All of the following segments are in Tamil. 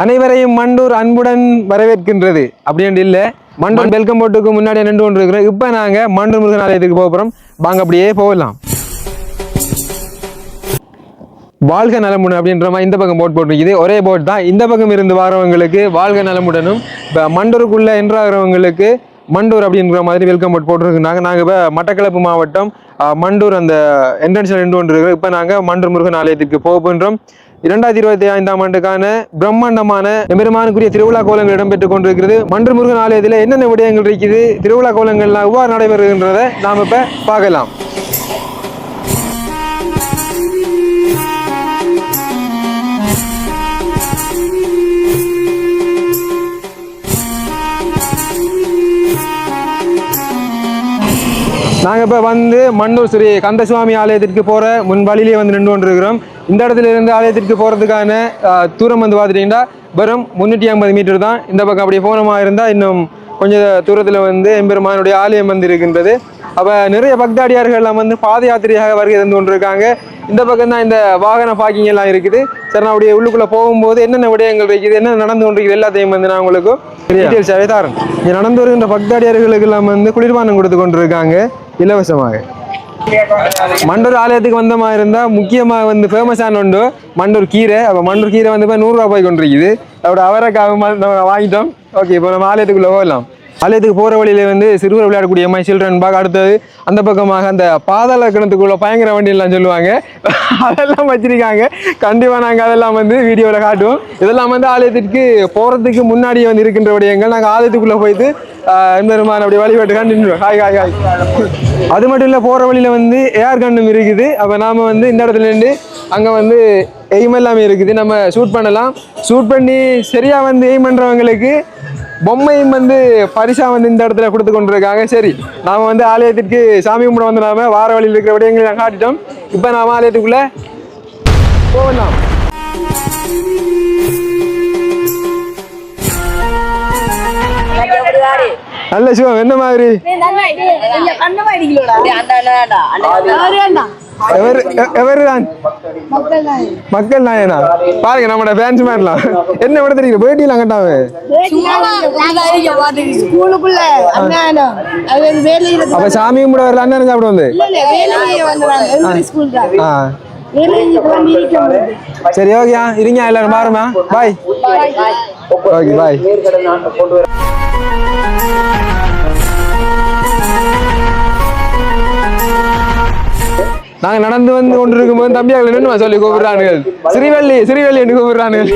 அனைவரையும் மண்டூர் அன்புடன் வரவேற்கின்றது. அப்படின்னு இல்லை. மண்டூர் வெல்கம் போட்டுக்கு முன்னாடி நின்று கொண்டு இருக்கிறோம் இப்போ நாங்கள் மண்டூர் முருகன் ஆலயத்துக்கு போக போகிறோம் வாங்க அப்படியே போகலாம். வாழ்க நலமுடன் அப்படின்ற மாதிரி இந்த பக்கம் போட் போட்டிருக்குது. ஒரே போட் தான். இந்த பக்கம் இருந்து வரவங்களுக்கு வாழ்க நலமுடனும். இப்போ மண்டூருக்குள்ளே என்றாகிறவங்களுக்கு மண்டூர் அப்படின்ற மாதிரி வெல்கம் போட் போட்டிருக்குனாங்க நாங்கள் இப்போ மட்டக்களப்பு மாவட்டம் மண்டூர் அந்த என்ட்ரன்ஸில் நின்று கொண்டு இருக்கிறோம் இப்போ நாங்கள் மண்டூர் முருகன் ஆலயத்துக்கு போக போகின்றோம். இரண்டாயிரத்தி இருபத்தி ஐந்தாம் ஆண்டுக்கான பிரம்மாண்டமான பெருமானுக்குரிய திருவிழா கோலங்கள் இடம்பெற்றுக் கொண்டிருக்கிறது. மன்று முருகன் ஆலயத்தில் என்னென்ன விடயங்கள் இருக்குது? திருவிழா கோலங்கள்லாம் எவ்வாறு நடைபெறுகின்றதை நாம் இப்போ பார்க்கலாம். நாங்கள் இப்போ வந்து மண்ணூர் ஸ்ரீ கந்தசுவாமி ஆலயத்திற்கு போகிற முன் வழியிலே வந்து நின்று கொண்டிருக்கிறோம். இந்த இடத்துல இருந்து ஆலயத்திற்கு போகிறதுக்கான தூரம் வந்து பார்த்துட்டிங்கன்னா வெறும் முந்நூற்றி ஐம்பது மீட்டர் தான். இந்த பக்கம் அப்படி போனமாக இருந்தால் இன்னும் கொஞ்சம் தூரத்தில் வந்து எம்பெருமானுடைய ஆலயம் வந்து இருக்கின்றது. அப்போ நிறைய பக்தாடியார்கள்லாம் வந்து பாத யாத்திரையாக வருகை தந்து கொண்டிருக்காங்க. இந்த பக்கம் தான் இந்த வாகன பார்க்கிங் எல்லாம் இருக்குது. சரி நான் அப்படியே உள்ளுக்குள்ளே போகும்போது என்னென்ன விடயங்கள் இருக்குது என்ன நடந்து கொண்டிருக்குது எல்லாத்தையும் வந்து நான் உங்களுக்கு டீட்டெயில்ஸாகவே தரேன். இங்கே நடந்து வருகின்ற பக்தாடியார்களுக்கு எல்லாம் வந்து குளிர்பானம் கொடுத்து கொண்டிருக்காங்க. இலவசமாக. மண்டூர் ஆலயத்துக்கு வந்த மாதிரி இருந்தால் முக்கியமாக வந்து ஃபேமஸான ஒன்று மண்டூர் கீரை. அப்போ மண்டூர் கீரை வந்து இப்போ நூறுரூவா போய் கொண்டிருக்குது. அதோட அவரைக்காக ம- நம்ம வாங்கிட்டோம். ஓகே இப்போ நம்ம ஆலயத்துக்குள்ளே போகலாம். ஆலயத்துக்கு போகிற வழியில் வந்து சிறுவர் விளையாடக்கூடிய அம்மா சில்ட்ரன் பார்க் அடுத்தது அந்த பக்கமாக அந்த பாதாள கிணத்துக்குள்ள பயங்கர வண்டியெல்லாம் சொல்லுவாங்க. அதெல்லாம் வச்சிருக்காங்க. கண்டிப்பாக நாங்கள் அதெல்லாம் வந்து வீடியோவில் காட்டுவோம் இதெல்லாம் வந்து ஆலயத்திற்கு போகிறதுக்கு முன்னாடியே வந்து இருக்கின்ற விடயங்கள். நாங்கள் ஆலயத்துக்குள்ளே போயிட்டு எம்பெருமான் அப்படி வழிபாட்டு கண்டினியூ. ஹாய் ஹாய் ஹாய் அது மட்டும் இல்லை போகிற வழியில் வந்து ஏர் கண்ணும் இருக்குது. அப்போ நாம் வந்து இந்த இடத்துல இருந்து அங்கே வந்து எய்ம் எல்லாமே இருக்குது. நம்ம ஷூட் பண்ணலாம். ஷூட் பண்ணி சரியாக வந்து எய்ம் பண்ணுறவங்களுக்கு பொம்மையும் வந்து பரிசாக வந்து இந்த இடத்துல கொடுத்து கொண்டிருக்காங்க. சரி நாம் வந்து ஆலயத்திற்கு சாமி கும்பிட வந்து நாம வார வழியில் இருக்கிற விடயங்களை நான் காட்டிட்டோம். இப்போ நாம் ஆலயத்துக்குள்ளே போகலாம். நல்ல சிவம் என்ன மாதிரி? எவர் எவர் தான்? மக்கள் நாயனா? பாருங்க நம்மட ஃபேன்ஸ் மாதிரிலாம் என்ன விட தெரியுது? பேட்டிலாம் கட்டாவே? ஸ்கூலுக்குள்ள அஞ்ஞானம் அது வந்து வேலையில அப்ப சாமி கும்பிட வரல அண்ணன் சாப்பிட வந்து? சரி ஓகேயா இருங்க எல்லாரும் பாருமா பாய் ஓகே பாய் நாங்க நடந்து வந்து கொண்டிருக்கும் போது தம்பியாக நின்று சொல்லி கூப்பிடுறானுகள். ஸ்ரீவள்ளி சிறிவள்ளி என்று கூப்பிடுறானுகள்.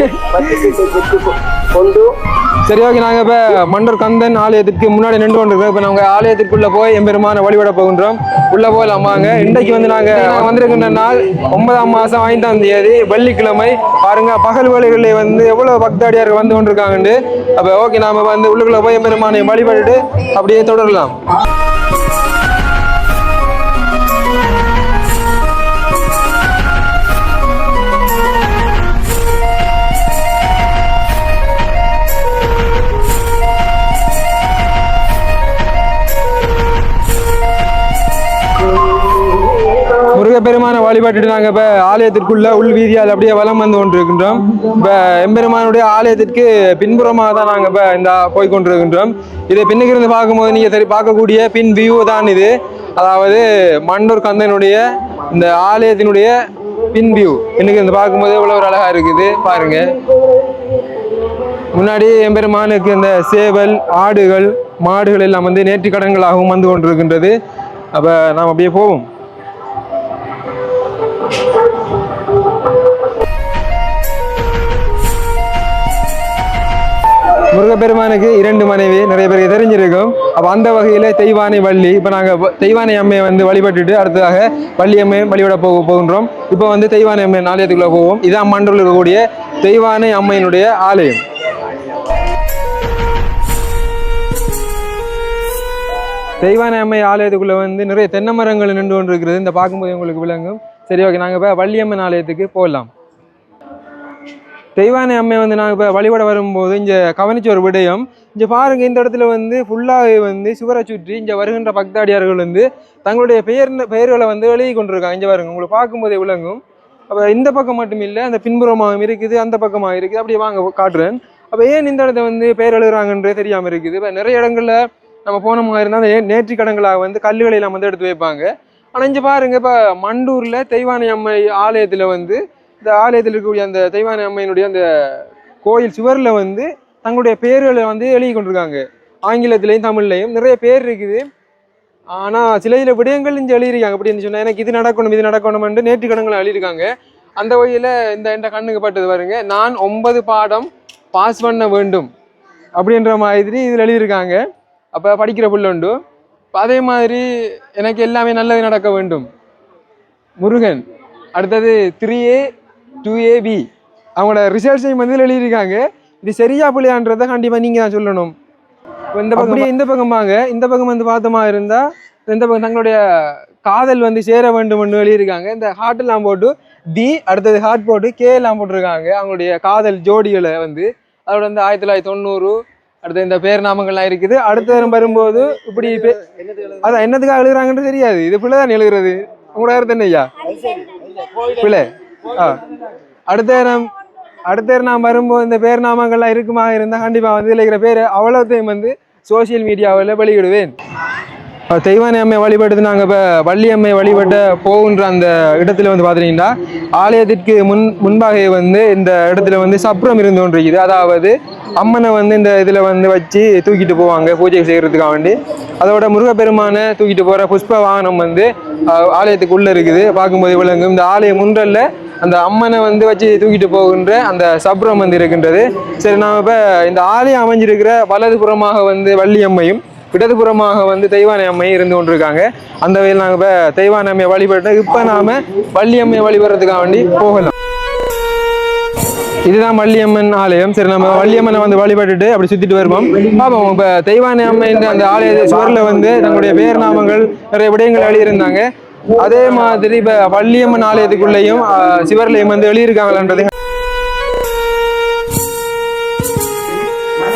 சரி ஓகே நாங்க இப்ப மண்டர் கந்தன் ஆலயத்திற்கு முன்னாடி நின்று கொண்டிருக்கோம் இப்ப நாங்க ஆலயத்திற்குள்ள போய் எம்பெருமான வழிபட போகின்றோம். உள்ள போகலாமாங்க இன்றைக்கு வந்து நாங்க வந்திருக்கின்ற நாள் ஒன்பதாம் மாசம் ஐந்தாம் தேதி வெள்ளிக்கிழமை. பாருங்க பகல் வேலைகளில் வந்து எவ்வளவு பக்தாடியார்கள் வந்து கொண்டிருக்காங்கன்னு அப்ப ஓகே நாம வந்து உள்ளுக்குள்ள போய் எம்பெருமானை வழிபட்டுட்டு அப்படியே தொடரலாம். பெருமான வழிபட்டுட்டு நாங்கள் இப்போ ஆலயத்திற்குள்ள உள் வீதியால் அப்படியே வலம் வந்து கொண்டிருக்கின்றோம். இப்போ எம்பெருமானுடைய ஆலயத்திற்கு பின்புறமாக தான் நாங்கள் இப்போ இந்த போய் கொண்டிருக்கின்றோம். இதை பின்னுக்கு இருந்து பார்க்கும்போது நீங்கள் சரி பார்க்கக்கூடிய பின் வியூ தான் இது. அதாவது மண்டூர் கந்தனுடைய இந்த ஆலயத்தினுடைய பின் வியூ பின்னுக்கு இந்த பார்க்கும்போது எவ்வளோ ஒரு அழகாக இருக்குது பாருங்க. முன்னாடி எம்பெருமானுக்கு இந்த சேவல் ஆடுகள் மாடுகள் எல்லாம் வந்து நேர்த்திக்கடன்களாகவும் வந்து கொண்டிருக்கின்றது. அப்போ நாம் அப்படியே போவோம். முருகப்பெருமானுக்கு இரண்டு மனைவி நிறைய பேருக்கு தெரிஞ்சிருக்கும். அப்போ அந்த வகையில் தெய்வானை வள்ளி இப்போ நாங்கள் தெய்வானை அம்மையை வந்து வழிபட்டுட்டு அடுத்ததாக வள்ளி அம்மையை வழிபட போக போகின்றோம். இப்போ வந்து தெய்வானை அம்மை ஆலயத்துக்குள்ளே போவோம். இதான் மண்டலில் இருக்கக்கூடிய தெய்வானை அம்மையினுடைய ஆலயம். தெய்வானை அம்மை ஆலயத்துக்குள்ளே வந்து நிறைய தென்னை மரங்கள் நின்று கொண்டு இருக்கிறது இந்த பார்க்கும்போது உங்களுக்கு விளங்கும். சரி ஓகே நாங்கள் இப்போ வள்ளியம்மன் ஆலயத்துக்கு போகலாம் தெய்வானை அம்மை வந்து நாங்கள் இப்போ வழிபட வரும்போது இங்கே கவனிச்ச ஒரு விடயம். இங்கே பாருங்க இந்த இடத்துல வந்து ஃபுல்லாகவே வந்து சுவரை சுற்றி இங்கே வருகின்ற பக்தாடியார்கள் வந்து தங்களுடைய பெயர் பெயர்களை வந்து எழுதி கொண்டிருக்காங்க. இங்கே பாருங்க உங்களை பார்க்கும்போதே விளங்கும். அப்போ இந்த பக்கம் மட்டும் இல்லை அந்த பின்புறமாகவும் இருக்குது அந்த பக்கமாக இருக்குது. அப்படியே வாங்க காட்டுறேன். அப்போ ஏன் இந்த இடத்த வந்து பெயர் எழுதுறாங்கன்றே தெரியாமல் இருக்குது. இப்போ நிறைய இடங்களில் நம்ம போன மாதிரி இருந்தால் அந்த கடங்களாக வந்து கல்லுகளை எல்லாம் வந்து எடுத்து வைப்பாங்க. ஆனால் இங்கே பாருங்க இப்போ மண்டூரில் தெய்வானை அம்மை ஆலயத்தில் வந்து இந்த ஆலயத்தில் இருக்கக்கூடிய அந்த தெய்வானை அம்மையினுடைய அந்த கோயில் சுவரில் வந்து தங்களுடைய பேர்களை வந்து எழுதி கொண்டிருக்காங்க. ஆங்கிலத்திலையும் தமிழ்லையும் நிறைய பேர் இருக்குது. ஆனால் சில சில விடயங்கள் இங்கே எழுதியிருக்காங்க. அப்படின்னு சொன்னால் எனக்கு இது நடக்கணும் இது நடக்கணும்னு நேற்று கடங்களை எழுதியிருக்காங்க. அந்த வகையில் இந்த இந்த கண்ணுக்கு பட்டது பாருங்க நான் ஒன்பது பாடம் பாஸ் பண்ண வேண்டும். அப்படின்ற மாதிரி இதில் எழுதியிருக்காங்க. அப்போ படிக்கிற பிள்ளை உண்டு. அதே மாதிரி எனக்கு எல்லாமே நல்லது நடக்க வேண்டும். முருகன் அடுத்தது three A two A B அவங்களோட ரிசர்ச்சையும் வந்து எழுதியிருக்காங்க. இது சரியா பிள்ளையான்றதை கண்டிப்பாக நீங்கள் தான் சொல்லணும். இந்த பக்கம் இந்த பக்கம் வாங்க. இந்த பக்கம் வந்து பார்த்தோமா இருந்தா இந்த பக்கம் தங்களுடைய காதல் வந்து சேர வேண்டும் எழுதியிருக்காங்க. இந்த ஹார்ட் எல்லாம் போட்டு பி அடுத்தது ஹார்ட் போட்டு கே எல்லாம் போட்டிருக்காங்க. அவங்களுடைய காதல் ஜோடிகளை வந்து அதோட வந்து ஆயிரத்தி தொள்ளாயிரத்தி தொண்ணூறு அடுத்து இந்த பேர் நாமங்கள்லாம் இருக்குது. அடுத்த தரம் வரும்போது இப்படி அதான் என்னத்துக்காக எழுதுறாங்கன்னு தெரியாது. இது பிள்ளை தான் எழுதுறது. உங்களோட கருத்து என்ன ஐயா? பிள்ளை. ஆ. அடுத்த நேரம் அடுத்த நேரம் நான் வரும்போது இந்த பேர் நாமங்கள்லாம் இருக்குமா இருந்தால் கண்டிப்பாக வந்து இல்லைங்கிற இருக்கிற பேர் அவ்வளோத்தையும் வந்து சோஷியல் மீடியாவில் வெளியிடுவேன். தெய்வானை அம்மை வழிபடுறது நாங்கள் இப்போ வள்ளி அம்மை வழிபட்ட போகின்ற அந்த இடத்துல வந்து பார்த்துட்டீங்கன்னா ஆலயத்திற்கு முன் முன்பாக வந்து இந்த இடத்துல வந்து சப்ரம் இருந்து கொண்டிருக்குது. அதாவது அம்மனை வந்து இந்த இதில் வந்து வச்சு தூக்கிட்டு போவாங்க பூஜை செய்கிறதுக்காக வேண்டி. அதோட முருகப்பெருமானை தூக்கிட்டு போகிற புஷ்ப வாகனம் வந்து ஆலயத்துக்கு உள்ளே இருக்குது. பார்க்கும்போது விளங்கும். இந்த ஆலயம் முன்றல்ல அந்த அம்மனை வந்து வச்சு தூக்கிட்டு போகின்ற அந்த சப்ரம் வந்து இருக்கின்றது. சரி நாம் இப்போ இந்த ஆலயம் அமைஞ்சிருக்கிற வலதுபுறமாக வந்து வள்ளி அம்மையும் இடதுபுறமாக வந்து தெய்வானை அம்மை இருந்து கொண்டிருக்காங்க. அந்த வகையில் நாங்கள் இப்போ தெய்வானை அம்மையை வழிபட்டு இப்போ நாம வள்ளி அம்மையை வழிபடுறதுக்காக வேண்டி போகலாம். இதுதான் வள்ளியம்மன் ஆலயம். சரி நம்ம வள்ளியம்மனை வந்து வழிபட்டுட்டு அப்படி சுத்திட்டு வருவோம். பார்ப்போம் இப்போ தெய்வானை அம்மைன்ற அந்த ஆலய சுவரில் வந்து நம்முடைய பேர் நாமங்கள் நிறைய விடயங்கள் எழுதியிருந்தாங்க. அதே மாதிரி இப்போ வள்ளியம்மன் ஆலயத்துக்குள்ளேயும் ஆஹ், சிவர்லையும் வந்து எழுதியிருக்காங்களான்றது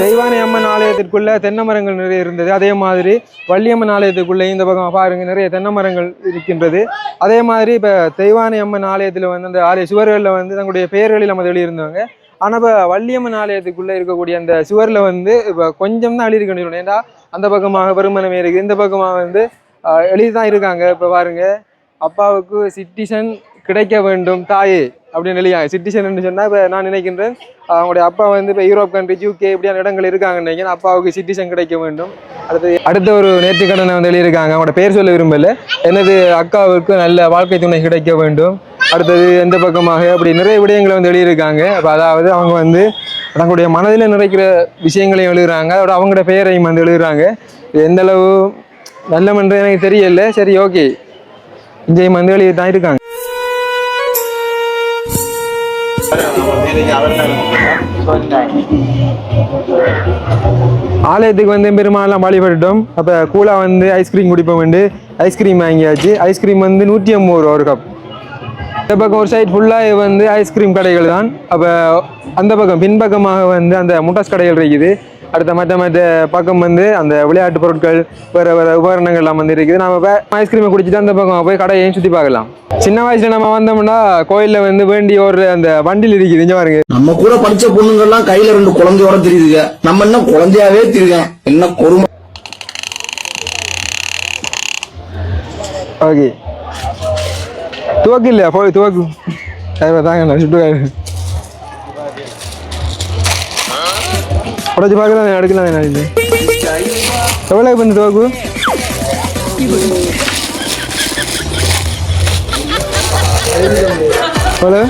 தெய்வானை அம்மன் ஆலயத்திற்குள்ள தென்னை மரங்கள் நிறைய இருந்தது. அதே மாதிரி வள்ளியம்மன் ஆலயத்துக்குள்ளே இந்த பக்கம் பாருங்க நிறைய தென்னை மரங்கள் இருக்கின்றது. அதே மாதிரி இப்போ தெய்வானை அம்மன் ஆலயத்தில் வந்து அந்த ஆலய சுவர்களில் வந்து தங்களுடைய பெயர்களில் நம்ம எழுதியிருந்தாங்க ஆனால் இப்போ வள்ளியம்மன் ஆலயத்துக்குள்ளே இருக்கக்கூடிய அந்த சுவரில் வந்து இப்போ கொஞ்சம் தான் எழுதியிருக்கணும் ஏன்னா அந்த பக்கமாக வருமனமே இருக்குது. இந்த பக்கமாக வந்து எழுதி தான் இருக்காங்க. இப்போ பாருங்கள் அப்பாவுக்கு சிட்டிசன் கிடைக்க வேண்டும் தாயே. அப்படின்னு எழுதியாங்க சிட்டிசன் சொன்னால் இப்போ நான் நினைக்கின்றேன் அவங்களுடைய அப்பா வந்து இப்போ யூரோப் கண்ட்ரி யூகே இப்படியான இடங்கள் இருக்காங்கன்னு நினைக்கிறேன். அப்பாவுக்கு சிட்டிசன் கிடைக்க வேண்டும். அடுத்து அடுத்த ஒரு நேர்த்திக்கடனை வந்து எழுதியிருக்காங்க. அவங்களோட பேர் சொல்ல விரும்பல. எனது அக்காவுக்கு நல்ல வாழ்க்கை துணை கிடைக்க வேண்டும். அடுத்தது எந்த பக்கமாக அப்படி நிறைய விடயங்களை வந்து எழுதியிருக்காங்க. அப்போ அதாவது அவங்க வந்து தங்களுடைய மனதில் நிறைக்கிற விஷயங்களையும் எழுதுறாங்க. அதோட அவங்களோட பெயரையும் வந்து எழுதுறாங்க. இது எந்த நல்லமென்று எனக்கு தெரியல. சரி ஓகே இங்கேயும் வந்து எழுதி தான் இருக்காங்க. ஆலயத்துக்கு வந்து பெருமாள்லாம் வழிபட்டுட்டோம். அப்போ கூலா வந்து ஐஸ்கிரீம் குடிப்போம் வந்து ஐஸ்கிரீம் வாங்கியாச்சு. ஐஸ்கிரீம் வந்து நூற்றி ஐம்பது ரூபா ஒரு கப் இந்த பக்கம் ஒரு சைடு ஃபுல்லாக வந்து ஐஸ்கிரீம் கடைகள் தான். அப்போ அந்த பக்கம் பின்பக்கமாக வந்து அந்த முட்டாஸ் கடைகள் இருக்குது. அடுத்த மற்ற மற்ற பக்கம் வந்து அந்த விளையாட்டு பொருட்கள் வேறு வேறு உபகரணங்கள்லாம் வந்து இருக்குது. நம்ம இப்போ ஐஸ்கிரீமை குடிச்சிட்டு அந்த பக்கம் போய் கடையையும் சுற்றி பார்க்கலாம். சின்ன வயசுல நம்ம வந்தோம்னா கோயிலில் வந்து வேண்டி ஒரு அந்த வண்டில் இருக்குது. இங்கே பாருங்க. நம்ம கூட படிச்ச பொண்ணுங்க எல்லாம் கையில ரெண்டு குழந்தையோட தெரியுதுங்க. நம்ம என்ன குழந்தையாவே தெரியும் என்ன கொடுமை. ஓகே துவக்கு இல்லையா போய் துவக்கு தாங்க நான் சுட்டு உடச்சி பார்க்கலாம் எடுக்கலாம் நான் எவ்வளோ பண்ணி துவக்கு எவ்வளோ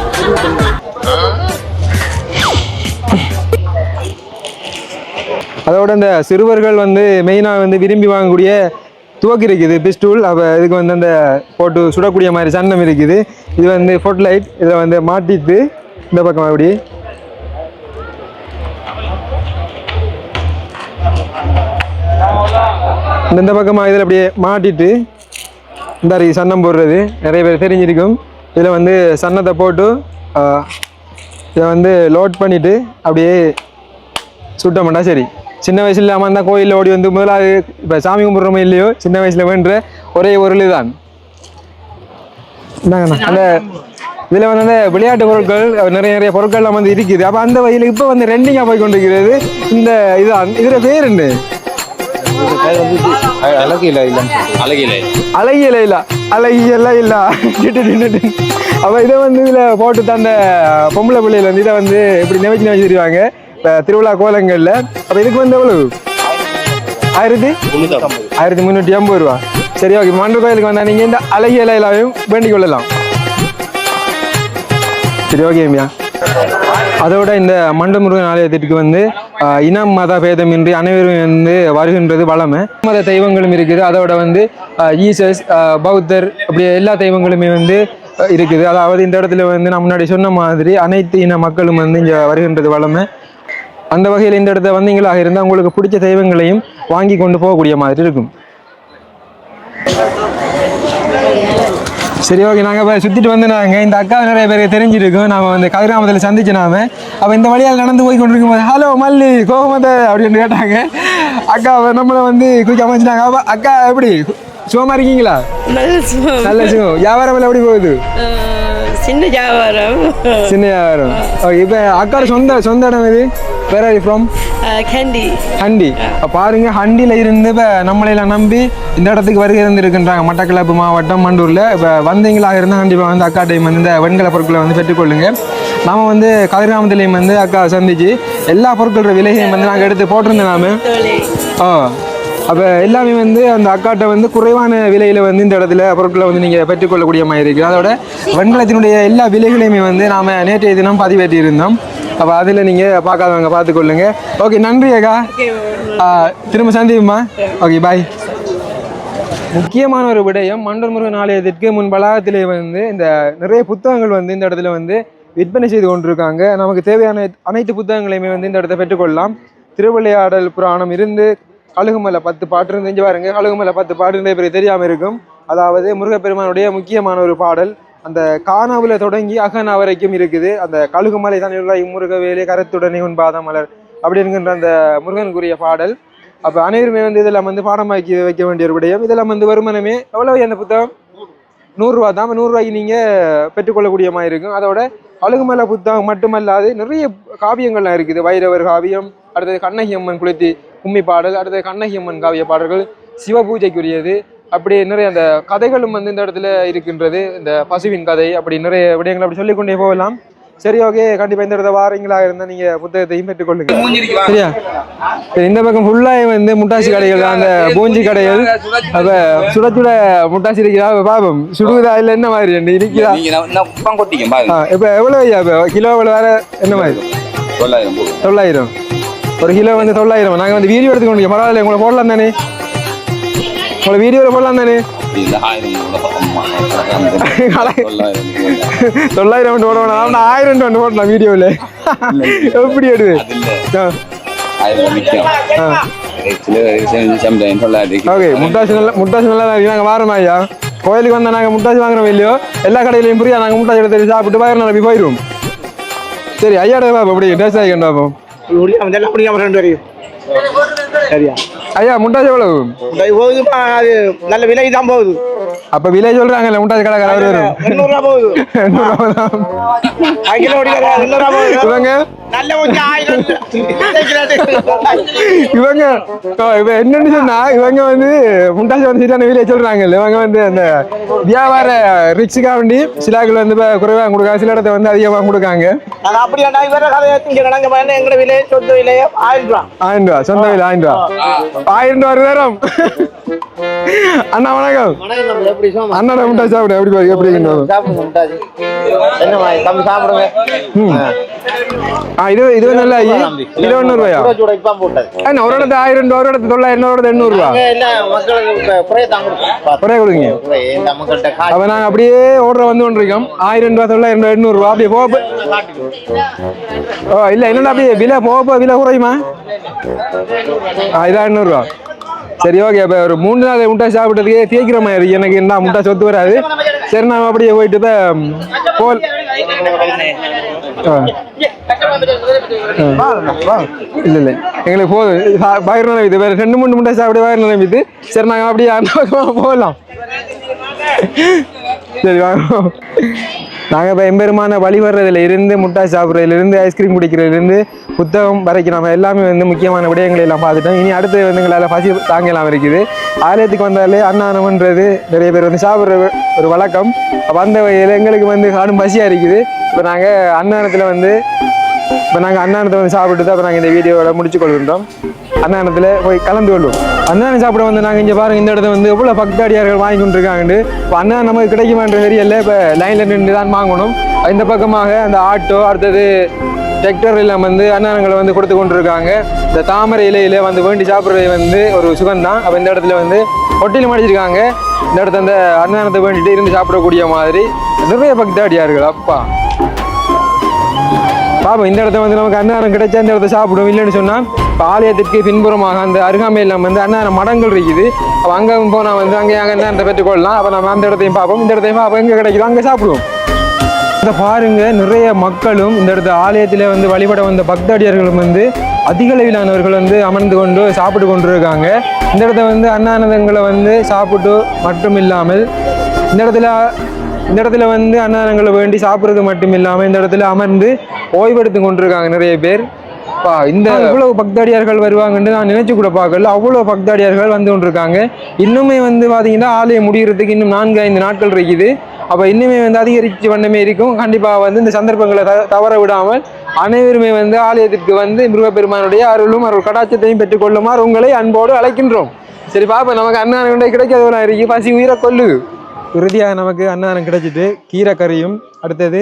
அதோட இந்த சிறுவர்கள் வந்து மெயினாக வந்து விரும்பி வாங்கக்கூடிய துவக்கு இருக்குது பிஸ்டூல் அப்போ இதுக்கு வந்து அந்த போட்டு சுடக்கூடிய மாதிரி சன்னம் இருக்குது. இது வந்து ஃபோட் லைட் இதை வந்து மாட்டிட்டு இந்த பக்கம் அப்படி இந்த இந்த பக்கமாக இதில் அப்படியே மாட்டிட்டு இந்த சன்னம் போடுறது. நிறைய பேர் தெரிஞ்சிருக்கும். இதில் வந்து சன்னத்தை போட்டு இதை வந்து லோட் பண்ணிவிட்டு அப்படியே சுட்டோம்டா சரி. சின்ன வயசில் இல்லாமல் இருந்தால் கோயிலில் ஓடி வந்து முதலாவது இப்போ சாமி கும்பிட்றோமோ இல்லையோ சின்ன வயசுல வேண்ட ஒரே ஒரு தான் என்னங்கண்ணா அந்த இதில் வந்து அந்த விளையாட்டு பொருட்கள் நிறைய நிறைய பொருட்கள்லாம் வந்து இருக்குது. அப்போ அந்த வகையில் இப்போ வந்து ரெண்டிங்காக போய் கொண்டிருக்கிறது இந்த இதுதான் இதில் பேர் என்ன? அழகில இல்லைன்னு அழகில அழகியல இல்ல அழகியல இல்ல அப்ப இதை வந்து இதுல போட்டு தந்த பொம்பளை பிள்ளையில வந்து இதை வந்து இப்படி நினைச்சு நினைச்சு தருவாங்க. திருவிழா கோலங்கள்ல. அப்ப இதுக்கு வந்து எவ்வளவு? ஆயிரத்தி ஆயிரத்தி முந்நூற்றி ஐம்பது ரூபா. சரி ஓகே. மண்டல் கோயிலுக்கு வந்தா நீங்க இந்த அழகிய இலையிலாவையும் வேண்டிக் கொள்ளலாம். சரி ஓகே மியா அதோட இந்த மண்டமுருகன் ஆலயத்திற்கு வந்து இனம் மத பேதமின்றி அனைவரும் வந்து வருகின்றது வளமை. மத தெய்வங்களும் இருக்குது. அதோட வந்து ஈசஸ் பௌத்தர் அப்படி எல்லா தெய்வங்களுமே வந்து இருக்குது. அதாவது இந்த இடத்துல வந்து நான் முன்னாடி சொன்ன மாதிரி அனைத்து இன மக்களும் வந்து இங்கே வருகின்றது வளமை. அந்த வகையில் இந்த இடத்த வந்தீங்களாக இருந்தால் உங்களுக்கு பிடிச்ச தெய்வங்களையும் வாங்கி கொண்டு போகக்கூடிய மாதிரி இருக்கும். சரி ஓகே நாங்கள் இப்போ சுற்றிட்டு வந்து நாங்கள் இந்த அக்கா நிறைய பேருக்கு தெரிஞ்சிருக்கோம். நாம வந்து கதிராமத்தில் சந்திச்சு நாம. அப்போ இந்த வழியால் நடந்து போய் கொண்டிருக்கும் போது ஹலோ மல்லி கோமத அப்படின்னு கேட்டாங்க. அக்கா நம்மளை வந்து குயிக்க அமைச்சிட்டாங்க. அக்கா எப்படி? சுகமா இருக்கீங்களா? நல்ல சுகம். வியாபாரம் எப்படி போகுது? சின்ன வியாபாரம் சின்ன வியாபாரம் ஓகே இப்போ அக்காவோட சொந்த சொந்த இடம் இது வேற ஃப்ரம் கேண்டி. ஹண்டி அப்ப பாருங்க ஹண்டியில் இருந்து இப்போ நம்மளையெல்லாம் நம்பி இந்த இடத்துக்கு வருகை இருந்திருக்கின்றாங்க மட்டக்களப்பு மாவட்டம் மண்டூரில். இப்போ வந்தீங்களாக இருந்தால் கண்டிப்பாக வந்து அக்கா டைம் வந்து இந்த வெண்கல பொருட்களை வந்து பெற்றுக்கொள்ளுங்க நாம வந்து கதிர்காமத்திலையும் வந்து அக்கா சந்திச்சு எல்லா பொருட்களோட விலையையும் வந்து நாங்கள் எடுத்து போட்டிருந்தோம் நாம. ஆ. அப்போ எல்லாமே வந்து அந்த அக்காட்ட வந்து குறைவான விலையில் வந்து இந்த இடத்துல பொருட்களை வந்து நீங்கள் பெற்றுக்கொள்ளக்கூடிய மாதிரி இருக்குது அதோட வெண்கலத்தினுடைய எல்லா விலைகளையுமே வந்து நாம் நேற்றைய தினம் பதிவேற்றியிருந்தோம். அப்போ அதில் நீங்கள் பார்க்காதவங்க பார்த்துக்கொள்ளுங்க. ஓகே நன்றி அக்கா. திரும்ப சந்திப்போம்மா. ஓகே பாய் முக்கியமான ஒரு விடயம் மண்டல் முருகன் ஆலயத்திற்கு முன் வளாகத்திலே வந்து இந்த நிறைய புத்தகங்கள் வந்து இந்த இடத்துல வந்து விற்பனை செய்து கொண்டிருக்காங்க. நமக்கு தேவையான அனைத்து புத்தகங்களையுமே வந்து இந்த இடத்த பெற்றுக்கொள்ளலாம். திருவிளையாடல் புராணம் இருந்து கழுகுமலை பத்து பாட்டு இருந்து இங்க பாருங்க. கழுகுமலை பத்து பாட்டு நிறைய பேர் இருக்கும். அதாவது முருகப்பெருமானுடைய முக்கியமான ஒரு பாடல். அந்த காணாவில் தொடங்கி அகனா வரைக்கும் இருக்குது. அந்த கழுகுமலை தான் முருகவேலி கரத்துடனே உன் பாதம் மலர் அந்த முருகனுக்குரிய பாடல். அப்போ அனைவருமே வந்து இதெல்லாம் வந்து பாடமாக்கி வைக்க வேண்டிய ஒரு விடயம். இதெல்லாம் வந்து வருமானமே எவ்வளவு அந்த புத்தகம்? நூறுரூவா தான். நூறுரூவாய்க்கு நீங்கள் பெற்றுக்கொள்ளக்கூடிய மாதிரி இருக்கும். அதோட அழுகுமலை புத்தகம் மட்டுமல்லாது நிறைய காவியங்கள்லாம் இருக்குது. வைரவர் காவியம் அடுத்தது கண்ணகி அம்மன் குளித்தி கும்மி பாடல் அடுத்தது கண்ணகி அம்மன் காவிய பாடல்கள் சிவபூஜைக்குரியது. அப்படி நிறைய அந்த கதைகளும் வந்து இந்த இடத்துல இருக்கின்றது. இந்த பசுவின் கதை அப்படி நிறைய விடயங்கள் அப்படி சொல்லிக்கொண்டே போகலாம். சரி ஓகே. கண்டிப்பா இந்த இடத்த வாரீங்களா இருந்தா நீங்க புத்தகத்தையும் பெற்றுக்கொள்ளுங்க. சரியா? சரி, இந்த பக்கம் ஃபுல்லாக வந்து முட்டாசி கடைகள் தான், அந்த பூஞ்சி கடைகள். அப்ப சுட சுட முட்டாசி இருக்கிறா? பாப்போம். சுடுதா இல்ல என்ன மாதிரி? இருக்கிறா? இப்ப எவ்வளவு ஐயா? இப்ப கிலோ எவ்வளவு வேற என்ன மாதிரி? தொள்ளாயிரம் தொள்ளாயிரம். ஒரு கிலோ வந்து தொள்ளாயிரம். நாங்கள் வந்து வீடியோ எடுத்துக்கொண்டு பரவாயில்ல உங்களை போடலாம் தானே? உங்களை வீடியோவில் போடலாம் தானே? தொள்ளாயிரம் வந்து போடணும். நான் ஆயிரம் வந்து போடலாம் வீடியோவில் எப்படி எடுது ஆ. ஆ ஓகே முட்டாசி நல்லா முட்டாசு நல்லா தான் இருக்கு நாங்கள் வாரோம் ஐயா. கோயிலுக்கு வந்தால் நாங்கள் முட்டாசு வாங்குறோம் இல்லையோ? எல்லா கடையிலையும் புரியா நாங்கள் முட்டாசு எடுத்து சாப்பிட்டு வயிறு நிரப்பி போயிடுவோம் சரி ஐயாட பாப்போம் அப்படி டேஸ்ட் ஆகிக்கணும் பாப்போம். முடியாம இதெல்லாம் ரெண்டு வரையும் சரியா ஐயா முட்டாசி எவ்வளவு? போகுதுப்பா அது நல்ல விலை தான் போகுது. அப்போ விலை சொல்கிறாங்கல்ல முட்டாசி கடைக்கார அவர்? வரும் எண்ணூறுரூவா போகுது. எண்ணூறுரூவா போகுது. இவங்க? இப்ப என்னன்னு சொன்னா இவங்க வந்து முட்டாசி வந்து சரியான விலையை சொல்றாங்கல்ல. இவங்க வந்து அந்த வியாபார ரிக்ஸுக்காக வேண்டி சிலாக்கள் வந்து இப்ப குறைவா கொடுக்காங்க சில இடத்த வந்து அதிகமா கொடுக்காங்க. நான் அப்படியாண்டா இவர கதையை இங்க நாங்க பயணம் எங்கட விலை சொந்த விலையை ஆயிரம் ரூபா. ஆயிரம் ரூபா சொந்த விலை ஆயிரம் ரூபா. ஆயிரம் ரூபா நேரம் அண்ணா வணக்கம். அண்ணா முட்டா சாப்பிடு. எப்படி எப்படி இருக்கணும்? சாப்பிடுங்க என்ன தம்பி சாப்பிடுங்க ஆ இது இது வந்து நல்லா இது ஒண்ணூறு ரூபாயா? சூட ஒரு இடத்து ஆயிரம் ரூபா ஒரு இடத்து தொள்ளாயிரம் ஒரு எண்ணூறு ரூபா குறைய கொடுங்க. இந்த மக்கள்கிட்ட அப்ப நாங்க அப்படியே ஓடுற வந்து கொண்டிருக்கோம். ஆயிரம் ரூபா தொள்ளாயிரம் ரூபா எண்ணூறு ரூபா அப்படியே போக ஓ இல்ல என்னடா அப்படியே விலை போக விலை குறையுமா? இதான் எண்ணூறு எண்ணூறுரூவா சரி ஓகே அப்போ ஒரு மூணு நாள் முட்டை சாப்பிட்டதுக்கே தேய்க்கிற மாதிரி இருக்கு. எனக்கு என்ன முட்டை சொத்து வராது. சரி நான் அப்படியே போயிட்டு இப்போ போல் ஆ. இல்லை இல்ல இல்ல. எங்களுக்கு போதும் பயிர் வயிறு நிரம்பிது. வேற ரெண்டு மூணு முட்டை சாப்பிட்டு வயிறு நிரம்பிது. சரி நாங்கள் அப்படியே அந்த போகலாம் சரி வாங்க நாங்கள் இப்போ எம்பெருமான வழி வர்றதுல இருந்து முட்டாய் சாப்பிட்றதுல இருந்து ஐஸ்கிரீம் குடிக்கிறதுலேருந்து புத்தகம் வரைக்கும் நம்ம எல்லாமே வந்து முக்கியமான விடயங்களை எல்லாம் பார்த்துட்டோம். இனி அடுத்து வந்து எங்களால் பசி தாங்கலாம் இருக்குது. ஆலயத்துக்கு வந்தாலே அன்னதானம்ன்றது நிறைய பேர் வந்து சாப்பிட்ற ஒரு வழக்கம். அப்போ அந்த வகையில் எங்களுக்கு வந்து காடும் பசியாக இருக்குது. இப்போ நாங்கள் அன்னதானத்தில் வந்து இப்போ நாங்கள் அன்னதானத்தை வந்து சாப்பிட்டு தான் இப்போ நாங்கள் இந்த வீடியோவோட முடிச்சு கொள்கின்றோம். அன்னதானத்தில் போய் கலந்து கொள்வோம். அன்னதானம் சாப்பிட வந்து நாங்கள் இங்கே பாருங்கள் இந்த இடத்த வந்து எவ்வளோ பக்தாடியார்கள் வாங்கி கொண்டிருக்காங்கண்டு. இப்போ அண்ணா நமக்கு கிடைக்குமான்ற தெரியல இப்போ லைனில் நின்று தான் வாங்கணும். இந்த பக்கமாக அந்த ஆட்டோ அடுத்தது டிராக்டர் எல்லாம் வந்து அன்னதானங்களை வந்து கொடுத்து கொண்டிருக்காங்க. இந்த தாமரை இலையில வந்து வேண்டி சாப்பிட்றது வந்து ஒரு சுகம்தான். அப்போ இந்த இடத்துல வந்து ஒட்டிலும் அடிச்சிருக்காங்க. இந்த இடத்த அந்த அன்னதானத்தை வேண்டிட்டு இருந்து சாப்பிடக்கூடிய மாதிரி நிறைய பக்தாடியார்கள் அப்பா. பாப்போம் இந்த இடத்த வந்து நமக்கு அன்னாரம் கிடைச்சா இந்த இடத்த சாப்பிடுவோம் இல்லைன்னு சொன்னால் இப்போ ஆலயத்திற்கு பின்புறமாக அந்த அருகாமையில் வந்து அன்னாரம் மடங்கள் இருக்குது. அப்போ அங்கே போனால் வந்து அங்கே அங்கே அன்னதானத்தை பெற்றுக்கொள்ளலாம் அப்போ நம்ம அந்த இடத்தையும் பார்ப்போம். இந்த இடத்தையும் பார்ப்போம். எங்கே கிடைக்குதோ அங்கே சாப்பிடுவோம். இந்த பாருங்க நிறைய மக்களும் இந்த இடத்து ஆலயத்தில் வந்து வழிபட வந்த பக்தாடியர்களும் வந்து அதிக அளவிலானவர்கள் வந்து அமர்ந்து கொண்டு சாப்பிட்டு கொண்டு இருக்காங்க இந்த இடத்த வந்து அன்னதானங்களை வந்து சாப்பிட்டு மட்டும் இல்லாமல் இந்த இடத்துல இந்த இடத்துல வந்து அன்னதானங்களை வேண்டி சாப்பிட்றது மட்டும் இல்லாமல் இந்த இடத்துல அமர்ந்து ஓய்வெடுத்து கொண்டிருக்காங்க நிறைய பேர். பா இந்த இவ்வளவு பக்தாடியார்கள் வருவாங்கன்னு நான் நினைச்சு கூட பார்க்கல. அவ்வளோ பக்தாடியார்கள் வந்து கொண்டிருக்காங்க. இன்னுமே வந்து பார்த்தீங்கன்னா ஆலயம் முடிகிறதுக்கு இன்னும் நான்கு ஐந்து நாட்கள் இருக்குது. அப்போ இன்னுமே வந்து அதிகரிச்சு வண்ணமே இருக்கும். கண்டிப்பாக வந்து இந்த சந்தர்ப்பங்களை த தவற விடாமல் அனைவருமே வந்து ஆலயத்திற்கு வந்து முருகப்பெருமானுடைய அருளும் அருள் கடாச்சத்தையும் பெற்றுக்கொள்ளுமாறு உங்களை அன்போடு அழைக்கின்றோம். சரி பாப்பா நமக்கு அண்ணன் கிடைக்காதவெல்லாம் இருக்கு? பசி உயிரை கொள்ளு இறுதியாக நமக்கு அன்னதானம் கிடைச்சிட்டு கீரைக்கறியும் அடுத்தது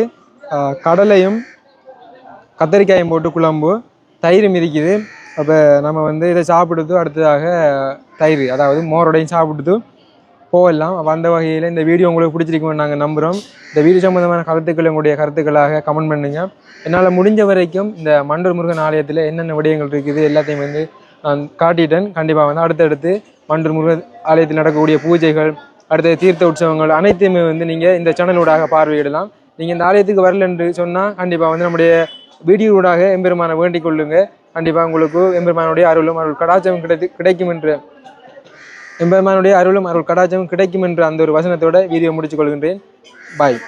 கடலையும் கத்தரிக்காயும் போட்டு குழம்பு தயிரும் இருக்குது. அப்போ நம்ம வந்து இதை சாப்பிடுத்து அடுத்ததாக தயிர் அதாவது மோரோடையும் சாப்பிடுத்து போகலாம். அப்போ அந்த வகையில் இந்த வீடியோ உங்களுக்கு பிடிச்சிருக்கும்னு நாங்கள் நம்புகிறோம் இந்த வீடியோ சம்மந்தமான கருத்துக்கள் உங்களுடைய கருத்துக்களாக கமெண்ட் பண்ணுங்க. என்னால் முடிஞ்ச வரைக்கும் இந்த மண்டூர் முருகன் ஆலயத்தில் என்னென்ன விடயங்கள் இருக்குது எல்லாத்தையும் வந்து நான் காட்டிட்டேன். கண்டிப்பாக வந்து அடுத்தடுத்து மண்டூர் முருகன் ஆலயத்தில் நடக்கக்கூடிய பூஜைகள் அடுத்த தீர்த்த உற்சவங்கள் அனைத்தையுமே வந்து நீங்கள் இந்த சேனலூடாக பார்வையிடலாம். நீங்கள் இந்த ஆலயத்துக்கு வரலன்னு சொன்னால் கண்டிப்பாக வந்து நம்முடைய வீடியோடாக எம்பெருமானை வேண்டிக் கொள்ளுங்க. கண்டிப்பாக உங்களுக்கு எம்பெருமானுடைய அருளும் அருள் கடாச்சம் கிடைத்து கிடைக்கும் என்று. எம்பெருமானுடைய அருளும் அருள் கடாச்சம் கிடைக்கும் என்ற அந்த ஒரு வசனத்தோட வீடியோ முடித்துக் கொள்கின்றேன். பாய்